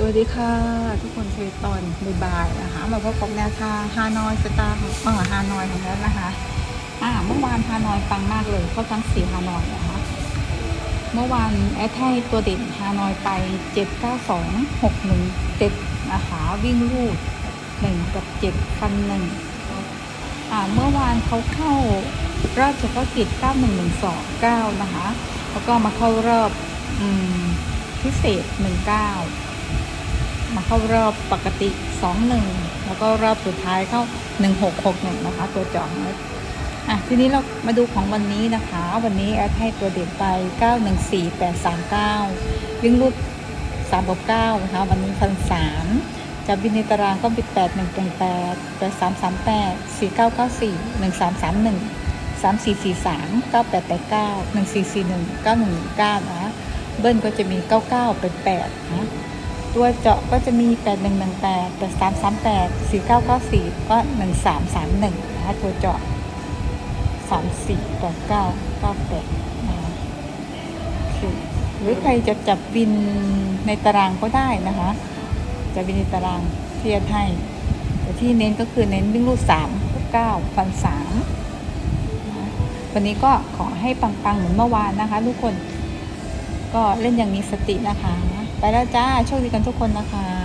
สวัสดีค่ะ ทุกคนสวัสดีตอนบ่ายๆนะคะมาพบกับแนวทางฮานอยสตาร์ของเออฮานอยของเรานะคะอ่าเมื่อวานฮานอยปังมากเลยเข้าทั้งสี่ฮานอยนะคะเมื่อวานแอดให้ตัวเด่นฮานอยไป7 9 2 6 1 7นะคะวิ่งรูด1กับ7ฟันหนึ่งอ่าเมื่อวานเขาเข้ารอบเฉพาะกิจ9112 9นะคะแล้วก็มาเข้ารอบอืมพิเศษ19 มาเข้ารอบปกติ 2-1 แล้วก็รอบสุดท้ายเข้า 1661 นะคะ ตัวจองนะอะทีนี้เรามาดูของวันนี้นะคะ วันนี้แอดให้ตัวเด่นไป 914839 วิ่งรูด3กับ9นะคะ วันนี้พันสามจะบินในตารางก็เป็น8 1 8 8 8 3 3 8 4 9 9 4 1 3 3 1 3 4 4 3 9 8 8 9 1 4 4 1 9 1 9 นะ เบิ้ลก็จะมี 99 เป็น8นะ ตัวเจาะก็จะมี 8118 8338 4994 ก็ 1331นะคะตัวเจาะ 3489 98นะคะโอเคหรือใครจะจับวินในตารางก็ได้นะคะ จะวินในตารางเทียบให้ แต่ที่เน้นก็คือเน้นวิ่งรูด3กับ9ฟัน3วันนี้ก็ขอให้ปังๆเหมือนเมื่อวานนะคะทุกคน ก็เล่นอย่างมีสตินะคะ ไปแล้วจ้า โชคดีกันทุกคนนะคะ